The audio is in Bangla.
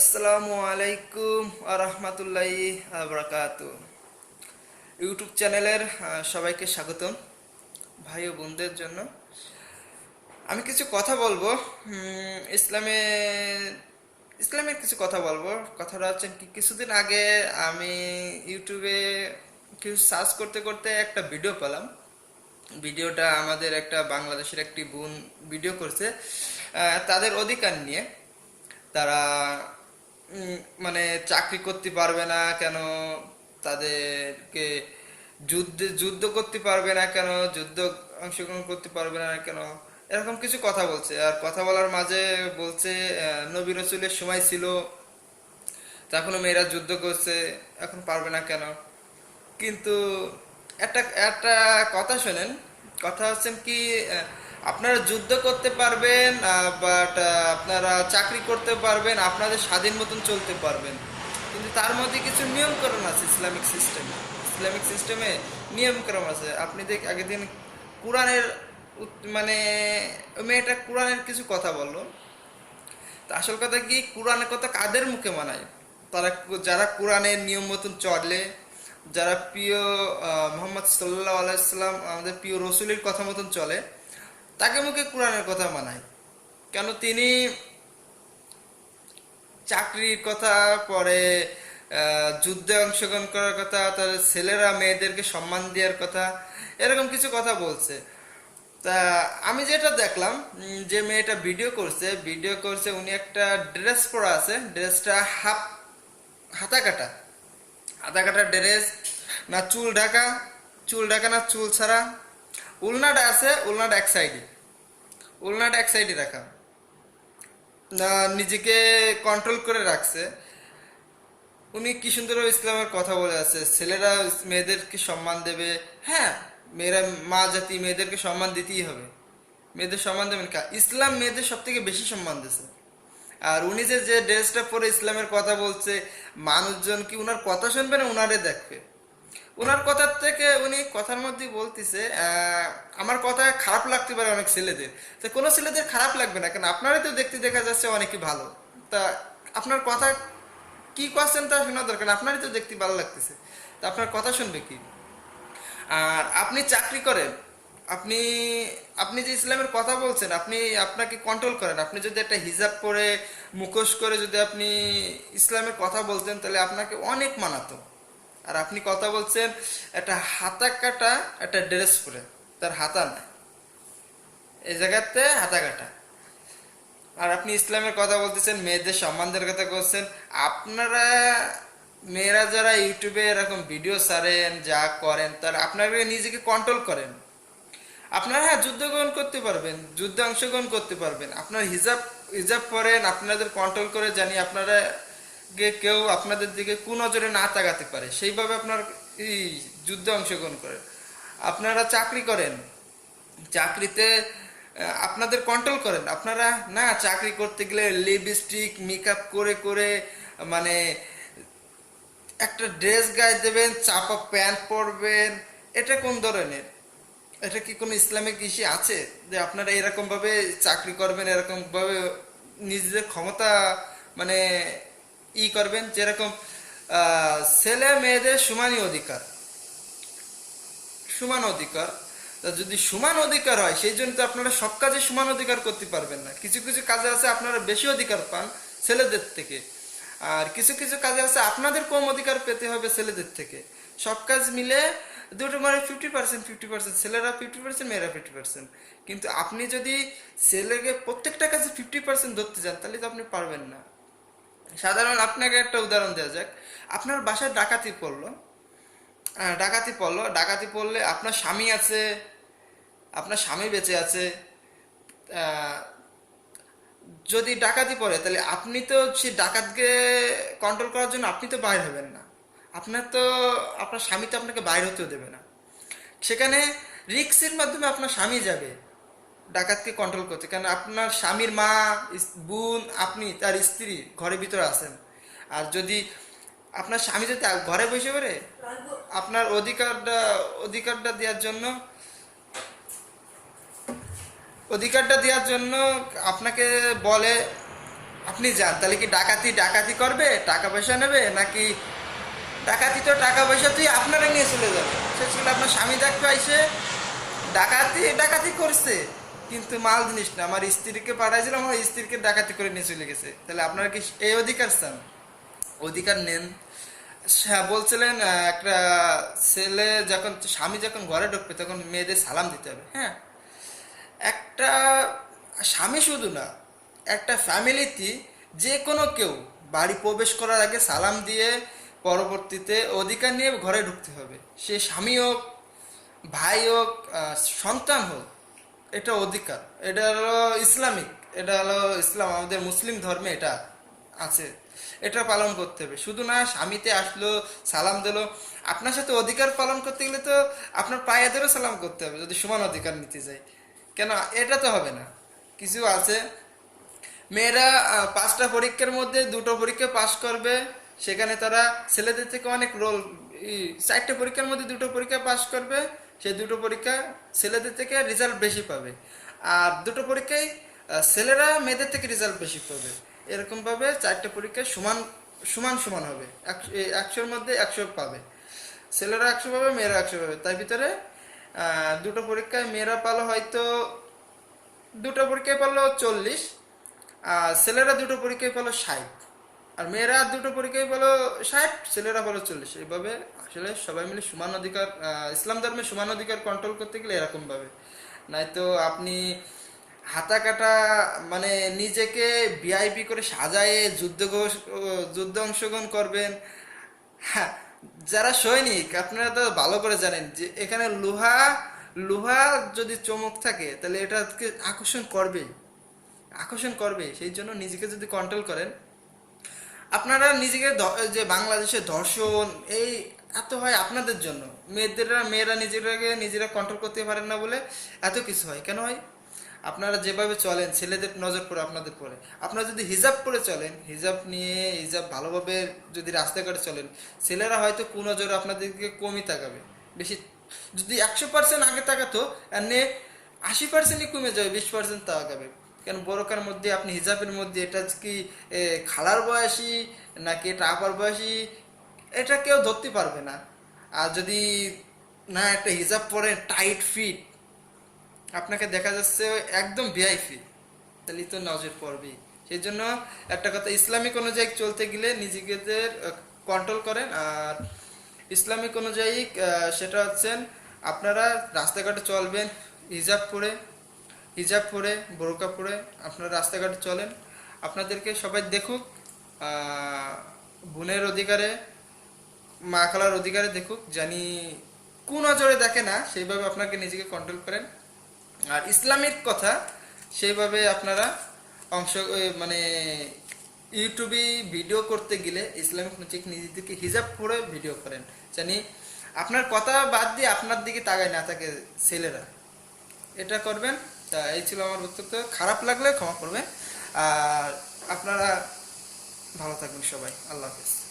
আসসালামু আলাইকুম আরহামতুল্লাহি আবরাকাত ইউটিউব চ্যানেলের সবাইকে স্বাগতম ভাই ও বোনদের জন্য। আমি কিছু কথা বলব। ইসলামে, ইসলামের কিছু কথা বলব। কথাটা হচ্ছে কি, কিছুদিন আগে আমি ইউটিউবে কিছু সার্চ করতে করতে একটা ভিডিও পেলাম। ভিডিওটা আমাদের একটা বাংলাদেশের একটি বোন ভিডিও করছে তাদের অধিকার নিয়ে। তারা মানে চাকরি করতে পারবে না কেন? তাদেরকে যুদ্ধে, যুদ্ধ করতে পারবে না কেন? যুদ্ধ অংশগ্রহণ করতে পারবে না কেন? এরকম কিছু কথা বলছে। আর কথা বলার মাঝে বলছে নবী রসুলের সময় ছিল। তখনও মেয়েরা যুদ্ধ করছে। এখন পারবে না কেন? কিন্তু একটা একটা কথা শোনেন। কথা হচ্ছেন কি আপনারা যুদ্ধ করতে পারবেন বাট আপনারা চাকরি করতে পারবেন, আপনাদের স্বাধীন মতন চলতে পারবেন। কিন্তু তার মধ্যে কিছু নিয়মকরণ আছে ইসলামিক সিস্টেমে ইসলামিক সিস্টেমে নিয়মকরণ আছে। আপনি দেখ আগের দিন কোরআনের মানে মেয়েটা কোরআনের কিছু কথা বলল। তা আসল কথা কি, কোরআনের কথা কাদের মুখে মানায়? তারা যারা কোরআনের নিয়ম মতন চলে, যারা প্রিয় মোহাম্মদ সাল্লাহ আলাইসাল্লাম আমাদের প্রিয় রসুলের কথা মতন চলে তাকে মুখে কোরআনের কথা মানায়। কেন তিনি চাকরির কথা, পরে যুদ্ধে অংশগ্রহণ করার কথা, তার ছেলেরা, মেয়েদেরকে সম্মান দেওয়ার কথা, এরকম কিছু কথা বলছে। তা আমি যেটা দেখলাম যে মেয়েটা ভিডিও করছে ভিডিও করছে, উনি একটা ড্রেস পরা আছে ড্রেসটা হাফ হাতা কাটা হাতা কাটা ড্রেস না চুল ঢাকা চুল ঢাকা না চুল ছাড়া। উলনাটা আছে, উলনাটা এক সাইডে উলনাটা এক সাইডে রাখা। নিজেকে কন্ট্রোল করে রাখছে। উনি কি সুন্দর ইসলামের কথা বলে আছে। ছেলেরা মেয়েদেরকে সম্মান দেবে। হ্যাঁ মেয়েরা, মা জাতি মেয়েদেরকে সম্মান দিতেই হবে। মেয়েদের সম্মান দেবেন কা? ইসলাম মেয়েদের সব থেকে বেশি সম্মান দিয়েছে। আর উনি যে যে ড্রেসটা পরে ইসলামের কথা বলছে, মানুষজন কি উনার কথা শুনবে না উনারে দেখবে? ওনার কথার থেকে উনি কথার মধ্যে বলতেছে আমার কথা খারাপ লাগতে পারে অনেক ছেলেদের। তো কোনো ছেলেদের খারাপ লাগবে না কেন আপনারই তো দেখতে দেখা যাচ্ছে অনেকই ভালো। তা আপনার কথা কি করছেন তা শোনা দরকার? আপনারই তো দেখতে ভালো লাগতেছে। তা আপনার কথা শুনবে কি? আর আপনি চাকরি করেন, আপনি আপনি যে ইসলামের কথা বলছেন, আপনি আপনাকে কন্ট্রোল করেন। আপনি যদি একটা হিজাব পরে, মুখোশ করে যদি আপনি ইসলামের কথা বলতেন, তাহলে আপনাকে অনেক মানাতো। আর আপনি কথা বলছেন, একটা হাতা কাটা একটা ড্রেস পরে। তার হাতা নাই। এই জায়গাতে হাতা কাটা আর আপনি ইসলামের কথা বলতেছেন, মেয়েদের সম্মানদের কথা বলছেন। আপনারা, মেয়েরা যারা ইউটিউবে এরকম ভিডিও ছাড়েন, যা করেন, তারা আপনারা নিজেকে কন্ট্রোল করেন। আপনারা হ্যাঁ যুদ্ধ গ্রহণ করতে পারবেন, যুদ্ধে অংশগ্রহণ করতে পারবেন। আপনার হিজাব হিজাব পরেন, আপনাদের কন্ট্রোল করে জানি আপনারা কেউ আপনাদের দিকে নজরে না তাকাতে পারে। সেইভাবে আপনার এই যুদ্ধে অংশগ্রহণ করেন আপনারা চাকরি করেন। চাকরিতে আপনাদের কন্ট্রোল করেন। আপনারা না চাকরি করতে গেলে লিপস্টিক মেকআপ করে করে মানে একটা ড্রেস গায়ে দেবেন, চাপা প্যান্ট পরবেন। এটা কোন ধরনের? এটা কি কোনো ইসলামিক ইস্যু আছে? যে আপনারা এরকমভাবে চাকরি করবেন, এরকমভাবে নিজেদের ক্ষমতা মানে ই করবেন, যেরকম ছেলে মেয়েদের সমানই অধিকার। সমান অধিকার। তা যদি সমান অধিকার হয়, সেই জন্য তো আপনারা সব কাজে সমান অধিকার করতে পারবেন না। কিছু কিছু কাজে আছে আপনারা বেশি অধিকার পান ছেলেদের থেকে। আর কিছু কিছু কাজে আছে আপনাদের কম অধিকার পেতে হবে ছেলেদের থেকে। সব কাজ মিলে দুটো মানে ফিফটি পার্সেন্ট ফিফটি পার্সেন্ট ছেলেরা ফিফটি পার্সেন্ট মেয়েরা ফিফটি পার্সেন্ট কিন্তু আপনি যদি ছেলেকে প্রত্যেকটা কাজে ফিফটি পার্সেন্ট ধরতে যান, তাহলে তো আপনি পারবেন না। সাধারণ আপনাকে একটা উদাহরণ দেওয়া যাক। আপনার বাসায় ডাকাতি পড়ল। আহ, ডাকাতি পড়ল। ডাকাতি পড়লে আপনার স্বামী আছে আপনার স্বামী বেঁচে আছে। যদি ডাকাতি পড়ে তাহলে আপনি তো সেই ডাকাতকে কন্ট্রোল করার জন্য আপনি তো বাইর হবেন না। আপনার তো আপনার স্বামী তো আপনাকে বাইর হতেও দেবে না। সেখানে রিক্সের মাধ্যমে আপনার স্বামী যাবে। ডাকাতকে কন্ট্রোল করছে। কারণ আপনার স্বামীর মা বোন, আপনি, তার স্ত্রী ঘরের ভিতরে আছেন। আর যদি আপনার স্বামী যদি ঘরে বসে পড়ে, আপনার অধিকারটা অধিকারটা দেওয়ার জন্য, অধিকারটা দেওয়ার জন্য আপনাকে বলে, আপনি যান। তাহলে কি ডাকাতি ডাকাতি করবে? টাকা পয়সা নেবে? নাকি ডাকাতি তো টাকা পয়সা তুই আপনারা নিয়ে চলে যাবে? সে ছিল আপনার স্বামী দেখতে আইসে, ডাকাতি ডাকাতি করছে। কিন্তু মাল জিনিস না। আমার স্ত্রীকে পাঠাইছিলাম আমার স্ত্রীকে ডাকাতি করে নিয়ে চলে গেছে। তাহলে আপনারা কি এই অধিকার চান? অধিকার নেন। হ্যাঁ বলছিলেন একটা ছেলে যখন, স্বামী যখন ঘরে ঢুকবে, তখন মেয়েদের সালাম দিতে হবে। হ্যাঁ একটা স্বামী শুধু না, একটা ফ্যামিলিতে যে কোনো কেউ বাড়ি প্রবেশ করার আগে সালাম দিয়ে পরবর্তীতে অধিকার নিয়ে ঘরে ঢুকতে হবে। সে স্বামী হোক, ভাই হোক সন্তান হোক এটা অধিকার, এটা হলো ইসলামিক, এটা হলো ইসলাম, আমাদের মুসলিম ধর্মে এটা আছে, এটা পালন করতে হবে। শুধু না, স্বামীতে আসলো, সালাম দিলো, আপনার সাথে অধিকার পালন করতে গেলে তো আপনার পায়ে ধরে সালাম করতে হবে, যদি সমান অধিকার নিতে যাই কেন, এটা তো হবে না। কিছু আছে, মেয়েরা পাঁচটা পরীক্ষার মধ্যে দুটো পরীক্ষা পাশ করবে, সেখানে তারা ছেলেদের থেকে অনেক রোল চারটে পরীক্ষার মধ্যে দুটো পরীক্ষা পাশ করবে সেই দুটো পরীক্ষা ছেলেদের থেকে রেজাল্ট বেশি পাবে। আর দুটো পরীক্ষায় ছেলেরা মেয়েদের থেকে রেজাল্ট বেশি পাবে। এরকমভাবে চারটে পরীক্ষায় সমান সমান সমান হবে। একশো- একশোর মধ্যে একশো পাবে। ছেলেরা একশো পাবে, মেয়েরা একশো পাবে। তার ভিতরে দুটো পরীক্ষায় মেয়েরা পালো হয়তো, দুটো পরীক্ষায় পারল চল্লিশ, আর ছেলেরা দুটো পরীক্ষায় পেল ষাট। আর মেয়েরা দুটো পরীক্ষায় বলো ষাট, ছেলেরা পেল চল্লিশ। এইভাবে আসলে সবাই মিলে সমান অধিকার ইসলাম ধর্মে সমান অধিকার কন্ট্রোল করতে গেলে এরকম ভাবে নয়তো আপনি হাতা কাটা মানে নিজেকে ভিআইপি করে সাজায়ে যুদ্ধ যুদ্ধ অংশগ্রহণ করবেন। হ্যাঁ যারা সৈনিক, আপনারা তো ভালো করে জানেন যে এখানে লোহা লোহা যদি চমক থাকে, তাহলে এটাকে আকর্ষণ করবেই। আকর্ষণ করবে সেই জন্য নিজেকে যদি কন্ট্রোল করেন আপনারা নিজেকে যে বাংলাদেশে ধর্ষণ এই এত হয় আপনাদের জন্য। মেয়েদেরা, মেয়েরা নিজেরাকে নিজেরা কন্ট্রোল করতে পারেন না বলে এত কিছু হয়। কেন হয়? আপনারা যেভাবে চলেন, ছেলেদের নজর পড়ে আপনাদের পরে আপনারা যদি হিজাব পরে চলেন, হিজাব নিয়ে, হিজাব ভালোভাবে যদি রাস্তাঘাটে চলেন, ছেলেরা হয়তো কোন নজরে আপনাদের দিকে কমই তাকাবে। বেশি, যদি একশো পার্সেন্ট আগে তাকাতো এমনি আশি পার্সেন্টই কমে যাবে, বিশ পার্সেন্ট তাকাবে। কেন বড়কার মধ্যে, আপনি হিজাবের মধ্যে, এটা কি খালার বয়সী নাকি এটা আপার বয়সী? এটা কেউ ধরতে পারবে না। আর যদি না, একটা হিজাব পরে টাইট ফিট আপনাকে দেখা যাচ্ছে একদম ভিআইপি তাহলে তো নজর পড়বেই। সেই জন্য একটা কথা, ইসলামিক অনুযায়ী চলতে গেলে নিজেদের কন্ট্রোল করেন। আর ইসলামিক অনুযায়ী সেটা হচ্ছেন, আপনারা রাস্তাঘাটে চলবেন, হিজাব পরে হিজাব পরে, বোরকা পরে আপনারা রাস্তাঘাটে চলেন। আপনাদেরকে সবাই দেখুক বোনের অধিকারে, মা খালার অধিকারে দেখুক, জানি কোন নজরে দেখে না, সেইভাবে আপনাকে নিজেকে কন্ট্রোল করেন। আর ইসলামিক কথা, সেইভাবে আপনারা অংশ মানে ইউটিউবে ভিডিও করতে গেলে ইসলামিক নজিক নিজেদেরকে হিজাব পরে ভিডিও করেন। জানি আপনার কথা বাদ দিয়ে আপনার দিকে তাকায় না থাকে ছেলেরা। এটা করবেন। তা এই ছিল আমার বক্তব্য। খারাপ লাগলে ক্ষমা করবেন। আর আপনারা ভালো থাকবেন সবাই। আল্লাহ হাফিজ।